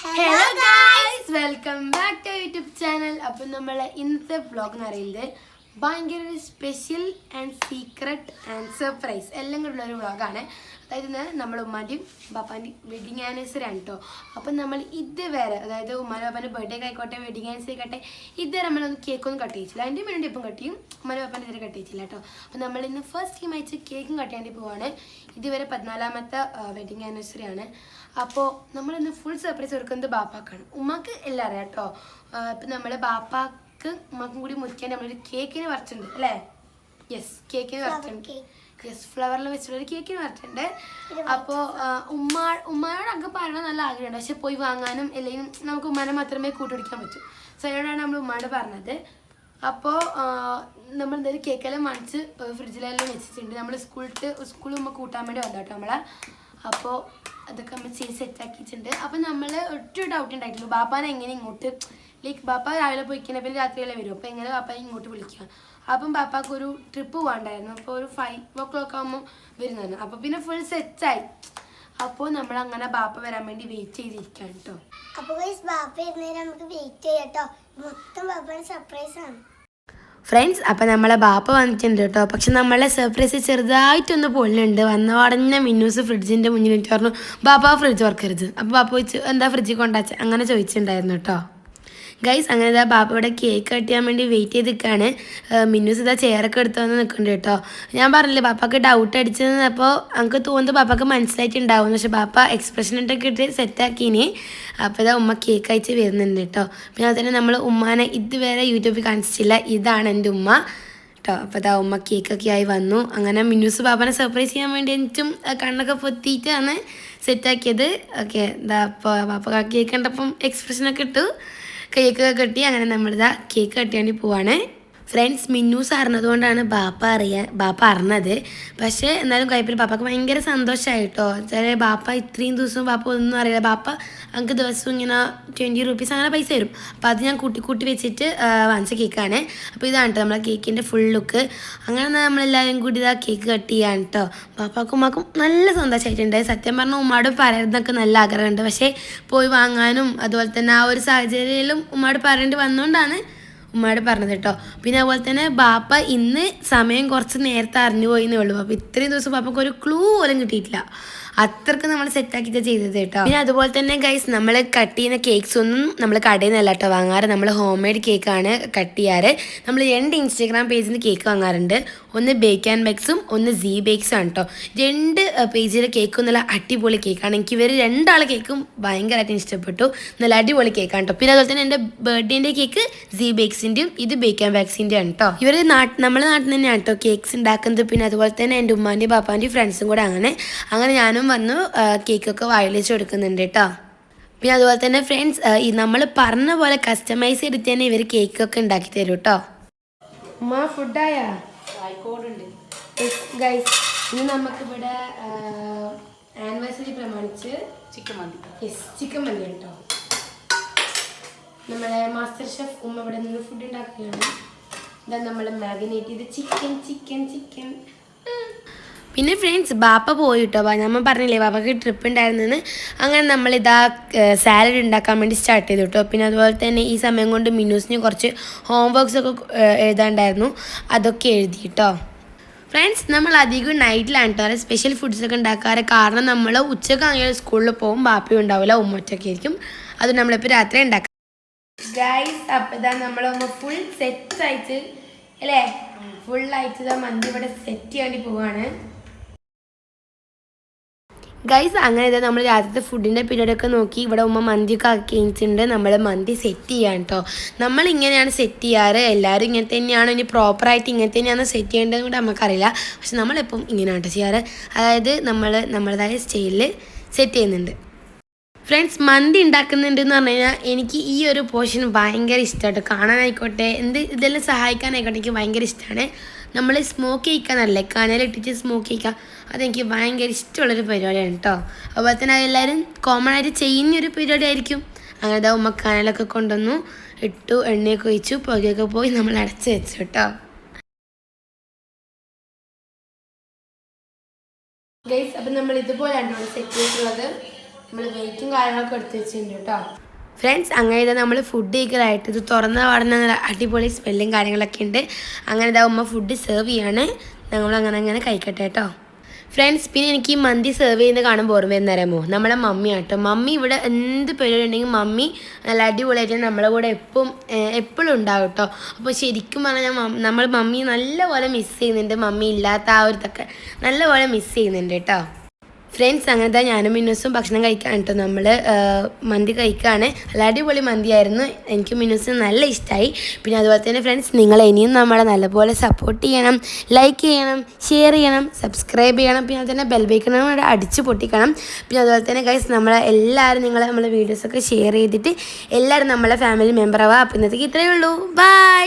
Hello guys welcome back to YouTube channel അപ്പം നമ്മൾ ഇന്നത്തെ വ്ളോഗ് എന്ന് പറയുന്നത് ഭയങ്കര ഒരു special and secret and surprise എല്ലാം കൂടെ ഒരു വ്ളോഗാണ്. അതായത് നമ്മൾ ഉമ്മാന്റെയും ബാപ്പാന്റെയും വെഡിങ് ആനിവേഴ്സറി ആണ് കേട്ടോ അപ്പം നമ്മൾ ഇതുവരെ അതായത് ഉമ്മാന്റെ ബാപ്പാന്റെ ബർത്ത്ഡേ ആയിക്കോട്ടെ വെഡിങ് ആനിവേഴ്സറി ആയിക്കോട്ടെ ഇതുവരെ നമ്മളൊന്നും കേക്കൊന്നും കട്ട് ചെയ്യിച്ചില്ല. അതിന്റെ വേണ്ടി ഇപ്പം കട്ട് ചെയ്യും. ഉമ്മാന്റെ ബാപ്പാന്റെ ഇതുവരെ കട്ട് ചെയ്യിച്ചില്ല കേട്ടോ അപ്പം നമ്മൾ ഇന്ന് ഫസ്റ്റ് ടൈം അയച്ച് കേക്കും കട്ട് ചെയ്യാൻ പോവാണ്. ഇതുവരെ പതിനാലാമത്തെ വെഡിങ് ആനിവേഴ്സറി ആണ്. അപ്പോൾ നമ്മളിന്ന് ഫുൾ സർപ്രൈസ് കൊടുക്കുന്നത് ബാപ്പാക്കാണ്. ഉമ്മാക്ക് എല്ലാം അറിയാം കേട്ടോ ഇപ്പം നമ്മൾ ബാപ്പാക്ക് ഉമ്മക്കും കൂടി മുറിക്കാൻ നമ്മളൊരു കേക്കിന് വരച്ചിട്ടുണ്ട് അല്ലേ? യെസ് കേക്കിന് വരച്ചിട്ടുണ്ട് യെസ് ഫ്ലവറിൽ വെച്ചിട്ടുള്ള ഒരു കേക്കിന് വരച്ചിട്ടുണ്ട് അപ്പോൾ ഉമ്മ ഉമ്മയോട് അങ്ങ് പറയണം നല്ല ആഗ്രഹമുണ്ട്. പക്ഷെ പോയി വാങ്ങാനും അല്ലെങ്കിൽ നമുക്ക് ഉമ്മാനെ മാത്രമേ കൂട്ടുപിടിക്കാൻ പറ്റൂ. സോ അതിനോടാണ് നമ്മൾ ഉമ്മയോട് പറഞ്ഞത്. അപ്പോൾ നമ്മൾ എന്തായാലും കേക്കെല്ലാം വാങ്ങിച്ച് ഫ്രിഡ്ജിലെല്ലാം വെച്ചിട്ടുണ്ട്. നമ്മൾ സ്കൂളിട്ട് സ്കൂളിൽ ഉമ്മ കൂട്ടാൻ വേണ്ടി വന്നു കേട്ടോ നമ്മളെ. അപ്പോൾ അതൊക്കെ നമ്മൾ ചെയ്ത് സെറ്റാക്കിയിട്ടുണ്ട് അപ്പോൾ നമ്മൾ ഒട്ടും ഡൗട്ട് ഉണ്ടായിട്ടുള്ളൂ. ബാപ്പാനെ എങ്ങനെ ഇങ്ങോട്ട് ലൈക്ക് ബാപ്പ രാവിലെ പോയിക്കുന്ന പിന്നെ രാത്രിയിലെ വരും. അപ്പോൾ എങ്ങനെ പാപ്പ ഇങ്ങോട്ട് വിളിക്കുക അപ്പം ബാപ്പാക്ക് ഒരു ട്രിപ്പ് പോകണ്ടായിരുന്നു അപ്പോൾ ഒരു ഫൈവ് ഓ ക്ലോക്ക് ആകുമ്പോൾ വരുന്നതാണ്. അപ്പോൾ പിന്നെ ഫുൾ സെറ്റായി അപ്പോൾ നമ്മൾ അങ്ങനെ ബാപ്പ വരാൻ വേണ്ടി വെയിറ്റ് ചെയ്തിരിക്കുകയാണ് കേട്ടോ അപ്പോൾ ബാപ്പ ഇരുന്നേരം നമുക്ക് വെയിറ്റ് ചെയ്യാട്ടോ മൊത്തം ബാപ്പാന് സർപ്രൈസ് ആണ്. ഫ്രണ്ട്സ് അപ്പം നമ്മളെ ബാപ്പ വന്നിട്ടുണ്ട് കേട്ടോ പക്ഷെ നമ്മളെ സർപ്രൈസ് ചെറുതായിട്ടൊന്ന് പൊള്ളുണ്ട് വന്ന ഉടനെ മിന്നൂസ് ഫ്രിഡ്ജിന്റെ മുന്നിൽ നിന്നിട്ട് പറഞ്ഞു ബാപ്പ ഫ്രിഡ്ജ് വർക്കരുത് അപ്പോൾ ബാപ്പ ചോദിച്ചു എന്താ ഫ്രിഡ്ജിൽ കൊണ്ടാച്ച? അങ്ങനെ ചോദിച്ചിട്ടുണ്ടായിരുന്നു കേട്ടോ ഗൈസ് അങ്ങനെ ഇതാ ബാബ ഇവിടെ കേക്ക് കട്ട് ചെയ്യാൻ വേണ്ടി വെയിറ്റ് ചെയ്ത് നിൽക്കുകയാണ് മിന്നൂസ് ഇതാ ചെയറൊക്കെ എടുത്ത് വന്ന് നിൽക്കുന്നുണ്ട് കേട്ടോ. ഞാൻ പറഞ്ഞില്ലേ ബാപ്പാക്ക് ഡൗട്ട് അടിച്ചത് അപ്പോൾ നമുക്ക് തോന്നുന്നത് ബാപ്പാക്ക് മനസ്സിലായിട്ടുണ്ടാവും. പക്ഷെ ബാപ്പ എക്സ്പ്രഷൻ ഇട്ടൊക്കെ ഇട്ട് സെറ്റാക്കിനി അപ്പോൾ ഇതാ ഉമ്മ കേക്ക് അയച്ച് വരുന്നുണ്ട് കേട്ടോ. പിന്നെ അതുപോലെ നമ്മൾ ഉമ്മാനെ ഇതുവരെ യൂട്യൂബിൽ കാണിച്ചിട്ടില്ല. ഇതാണ് എന്റെ ഉമ്മ. കേട്ടോ അപ്പോൾ ഇതാ ഉമ്മ കേക്കൊക്കെ ആയി വന്നു. അങ്ങനെ മിന്നുസ് ബാബാനെ സർപ്രൈസ് ചെയ്യാൻ വേണ്ടി എനിക്കും കണ്ണൊക്കെ പൊത്തിയിട്ടാണ് സെറ്റാക്കിയത് ഓക്കെ ഇതാ അപ്പോൾ ബാപ്പ കേക്ക് കണ്ടപ്പം എക്സ്പ്രഷനൊക്കെ ഇട്ടു. കേക്ക് കെട്ടി അങ്ങനെ നമ്മളിതാ കേക്ക് കട്ടി വേണ്ടി പോവാണ്. ഫ്രണ്ട്സ് മിന്നൂസ് അറിഞ്ഞതുകൊണ്ടാണ് ബാപ്പ അറിയാൻ ബാപ്പ അറിഞ്ഞത്. പക്ഷേ എന്നാലും കൈപ്പിൽ ബാപ്പക്ക് ഭയങ്കര സന്തോഷമായിട്ടോ ചില ബാപ്പ ഇത്രയും ദിവസവും ബാപ്പ ഒന്നും അറിയില്ല. ബാപ്പ നമുക്ക് ദിവസം ഇങ്ങനെ ട്വന്റി റുപ്പീസ് അങ്ങനെ പൈസ തരും. അപ്പോൾ അത് ഞാൻ കൂട്ടി കൂട്ടി വെച്ചിട്ട് വാങ്ങിച്ച കേക്കാണ്. അപ്പോൾ ഇതാണ് കേട്ടോ നമ്മളെ കേക്കിന്റെ ഫുൾ ലുക്ക് അങ്ങനെ നമ്മളെല്ലാവരും കൂടി ഇതാ കേക്ക് കട്ട് ചെയ്യാണ് കേട്ടോ ബാപ്പാക്കും ഉമ്മാക്കും നല്ല സന്തോഷമായിട്ടുണ്ട് സത്യം പറഞ്ഞാൽ ഉമ്മാട് പറയുന്നതൊക്കെ നല്ല ആഗ്രഹമുണ്ട്. പക്ഷേ പോയി വാങ്ങാനും അതുപോലെ തന്നെ ആ ഒരു സാഹചര്യത്തിലും ഉമ്മാട് പറയേണ്ടി വന്നുകൊണ്ടാണ് ഉമ്മയോട് പറഞ്ഞത് കേട്ടോ. പിന്നെ അതുപോലെ തന്നെ ബാപ്പ ഇന്ന് സമയം കുറച്ച് നേരത്തെ അറിഞ്ഞു പോയിന്നേ ഉള്ളൂ. അപ്പോൾ ഇത്രയും ദിവസം ബാപ്പക്ക് ഒരു ക്ലൂ പോലും കിട്ടിയിട്ടില്ല. അത്രയ്ക്ക് നമ്മൾ സെറ്റാക്കിയിട്ട് ചെയ്തത് കേട്ടോ. പിന്നെ അതുപോലെ തന്നെ ഗൈസ് നമ്മൾ കട്ട് ചെയ്യുന്ന കേക്ക്സ് ഒന്നും നമ്മൾ കടയിൽ നിന്നല്ല കേട്ടോ വാങ്ങാറ്. നമ്മൾ ഹോം മെയ്ഡ് കേക്കാണ് കട്ട് ചെയ്യാറ്. നമ്മൾ രണ്ട് ഇൻസ്റ്റാഗ്രാം പേജിൽ നിന്ന് കേക്ക് വാങ്ങാറുണ്ട്. ഒന്ന് ബേക്ക് ആൻഡ് ബേക്സും ഒന്ന് സീ ബേക്സും ആണ് കേട്ടോ രണ്ട് പേജിലെ കേക്കും നല്ല അടിപൊളി കേക്കാണ് എനിക്ക് ഇവർ രണ്ടാളെ കേക്കും ഭയങ്കരമായിട്ട് ഇഷ്ടപ്പെട്ടു. നല്ല അടിപൊളി കേക്കാണ് കേട്ടോ പിന്നെ അതുപോലെ തന്നെ എന്റെ ബർത്ത്ഡേന്റെ കേക്ക് സീ ബേക്സിന്റെയും ഇത് ബേക്ക് ആൻഡ് ബേക്സിന്റെയും ആണ് കേട്ടോ ഇവർ നാട്ട് നമ്മുടെ നാട്ടിൽ തന്നെയാണ് കേട്ടോ കേക്ക്സ് ഉണ്ടാക്കുന്നത് പിന്നെ അതുപോലെ തന്നെ എന്റെ ഉമ്മാന്റെയും പാപ്പാന്റെയും ഫ്രണ്ട്സും കൂടെ അങ്ങനെ അങ്ങനെ ഞാനും വന്നു കേക്കൊക്കെ വായിലിച്ച് കൊടുക്കുന്നുണ്ട് കേട്ടോ പിന്നെ അതുപോലെ തന്നെ ഫ്രണ്ട്സ് ഈ നമ്മൾ പറഞ്ഞ പോലെ കസ്റ്റമൈസ് ചെയ്തിട്ട് തന്നെ ഇവർ കേക്കൊക്കെ ഉണ്ടാക്കി തരും കേട്ടോ ഉമ്മ ഫുഡായാ ഗൈസ് ഇന്ന് നമുക്കിവിടെ ആനിവേഴ്സറി പ്രമാണിച്ച് chicken mandi. Yes chicken mandi കേട്ടോ നമ്മുടെ മാസ്റ്റർ ഷെഫ് ഉമ്മ ഇവിടെ നിന്ന് ഫുഡ് ഉണ്ടാക്കുകയാണ്. ഇതാ നമ്മൾ മാഗിനേറ്റ് ചെയ്ത് ചിക്കൻ ചിക്കൻ ചിക്കൻ പിന്നെ ഫ്രണ്ട്സ് ബാപ്പ പോയിട്ടോ? നമ്മൾ പറഞ്ഞില്ലേ ബാപ്പക്ക് ട്രിപ്പ് ഉണ്ടായിരുന്നെന്ന് അങ്ങനെ നമ്മളിതാ സാലഡ് ഉണ്ടാക്കാൻ വേണ്ടി സ്റ്റാർട്ട് ചെയ്തു കേട്ടോ പിന്നെ അതുപോലെ തന്നെ ഈ സമയം കൊണ്ട് മിനൂസിന് കുറച്ച് ഹോംവർക്ക്സ് ഒക്കെ എഴുതാണ്ടായിരുന്നു. അതൊക്കെ എഴുതി കേട്ടോ ഫ്രണ്ട്സ് നമ്മൾ അധികം നൈറ്റിലാണ് കേട്ടോ സ്പെഷ്യൽ ഫുഡ്സ് ഒക്കെ ഉണ്ടാക്കാറ് കാരണം നമ്മൾ ഉച്ചയ്ക്ക് അങ്ങനെ സ്കൂളിൽ പോകും ബാപ്പയും ഉണ്ടാവില്ല ഉമ്മ ഒറ്റയ്ക്ക് ആയിരിക്കും അത് നമ്മളിപ്പോൾ രാത്രി ഉണ്ടാക്കാം ഗൈസ് അപ്പം ഇതാ നമ്മളൊന്ന് ഫുൾ സെറ്റ് ആയിട്ട് അല്ലേ? ഫുൾ ആയിട്ട് ഇതാ മന്തി ഇവിടെ സെറ്റ് ചെയ്യാണ്ടി പോവാണ്. ഗൈസ് അങ്ങനെ ഇതാ നമ്മൾ രാത്രിത്തെ ഫുഡിന്റെ പീരീഡൊക്കെ നോക്കി. ഇവിടെ ഉമ്മ മന്തിയൊക്കെ ആക്കിയിട്ടുണ്ട്. നമ്മൾ മന്തി സെറ്റ് ചെയ്യാൻ കേട്ടോ നമ്മൾ ഇങ്ങനെയാണ് സെറ്റ് ചെയ്യാറ്. എല്ലാവരും ഇങ്ങനെ തന്നെയാണ്. ഇനി പ്രോപ്പറായിട്ട് ഇങ്ങനെ തന്നെയാണ് സെറ്റ് ചെയ്യേണ്ടതെന്ന് കൂടെ നമുക്കറിയില്ല പക്ഷെ നമ്മളെപ്പം ഇങ്ങനെയാണ് കേട്ടോ ചെയ്യാറ്. അതായത് നമ്മൾ നമ്മളതായ സ്റ്റൈലിൽ സെറ്റ് ചെയ്യുന്നുണ്ട്. ഫ്രണ്ട്സ് മന്തി ഉണ്ടാക്കുന്നുണ്ട് എന്ന് പറഞ്ഞു കഴിഞ്ഞാൽ എനിക്ക് ഈ ഒരു പോർഷൻ ഭയങ്കര ഇഷ്ടമായിട്ട് കാണാനായിക്കോട്ടെ എന്ത് ഇതെല്ലാം സഹായിക്കാനായിക്കോട്ടെ എനിക്ക് ഭയങ്കര ഇഷ്ടമാണ് നമ്മൾ സ്മോക്ക് ചെയ്യിക്കാനല്ലേ കനലിട്ടിട്ട് സ്മോക്ക് ചെയ്യിക്കുക അതെനിക്ക് ഭയങ്കര ഇഷ്ടമുള്ളൊരു പരിപാടിയാണ് കേട്ടോ അതുപോലെ തന്നെ അതെല്ലാവരും കോമൺ ആയിട്ട് ചെയ്യുന്ന ഒരു പരിപാടി ആയിരിക്കും. അങ്ങനെ ദാ ഉമ്മ കനലൊക്കെ കൊണ്ടുവന്നു ഇട്ടു എണ്ണയൊക്കെ ഒഴിച്ചു പുകയൊക്കെ പോയി നമ്മൾ അടച്ച് വെച്ചു കേട്ടോ അപ്പം നമ്മൾ ഇതുപോലെയാണ് സെറ്റ് ചെയ്തിട്ടുള്ളത്. നമ്മൾ വെയിറ്റും കാര്യങ്ങളൊക്കെ എടുത്ത് വെച്ചിട്ടുണ്ട് കേട്ടോ ഫ്രണ്ട്സ് അങ്ങനെ ഇതാ നമ്മൾ ഫുഡ് കഴിക്കലായിട്ട് ഇത് തുറന്ന പാടുന്ന അടിപൊളി സ്മെല്ലും കാര്യങ്ങളൊക്കെ ഉണ്ട്. അങ്ങനെ ഇതാ ഉമ്മ ഫുഡ് സെർവ് ചെയ്യാണ്. നമ്മൾ അങ്ങനെ അങ്ങനെ കഴിക്കട്ടെ കേട്ടോ ഫ്രണ്ട്സ് പിന്നെ എനിക്ക് ഈ മന്തി സെർവ് ചെയ്യുന്നത് കാണുമ്പോൾ ഓർമ്മ എന്നറിയാമോ നമ്മളെ മമ്മി ആട്ടോ മമ്മി ഇവിടെ എന്ത് പേരുണ്ടെങ്കിൽ മമ്മി നല്ല അടിപൊളിയായിട്ട് നമ്മളെ കൂടെ എപ്പം എപ്പോഴും ഉണ്ടാവും കേട്ടോ അപ്പോൾ ശരിക്കും പറഞ്ഞാൽ നമ്മൾ മമ്മി നല്ലപോലെ മിസ് ചെയ്യുന്നുണ്ട്. മമ്മി ഇല്ലാത്ത ആ ഒരു തൊക്കെ നല്ലപോലെ മിസ് ചെയ്യുന്നുണ്ട് കേട്ടോ ഫ്രണ്ട്സ് അങ്ങനത്തെ ഞാനും മിനുസും ഭക്ഷണം കഴിക്കാൻ കേട്ടോ. നമ്മൾ മന്തി കഴിക്കുകയാണ് നല്ല അടിപൊളി മന്തിയായിരുന്നു. എനിക്ക് മിനുസിന് നല്ല ഇഷ്ടമായി പിന്നെ അതുപോലെ തന്നെ ഫ്രണ്ട്സ് നിങ്ങൾ ഇനിയും നമ്മളെ നല്ലപോലെ സപ്പോർട്ട് ചെയ്യണം. ലൈക്ക് ചെയ്യണം ഷെയർ ചെയ്യണം സബ്സ്ക്രൈബ് ചെയ്യണം. പിന്നെ അതുപോലെ തന്നെ ബെൽബൈക്കണം കൂടെ അടിച്ച് പൊട്ടിക്കണം. പിന്നെ അതുപോലെ തന്നെ ഗൈസ് നമ്മളെ എല്ലാവരും നിങ്ങൾ നമ്മളെ വീഡിയോസൊക്കെ ഷെയർ ചെയ്തിട്ട് എല്ലാവരും നമ്മളെ ഫാമിലി മെമ്പർ ആവുക അപ്പോൾ ഇന്നത്തേക്ക് ഇത്രയേ ഉള്ളൂ. ബൈ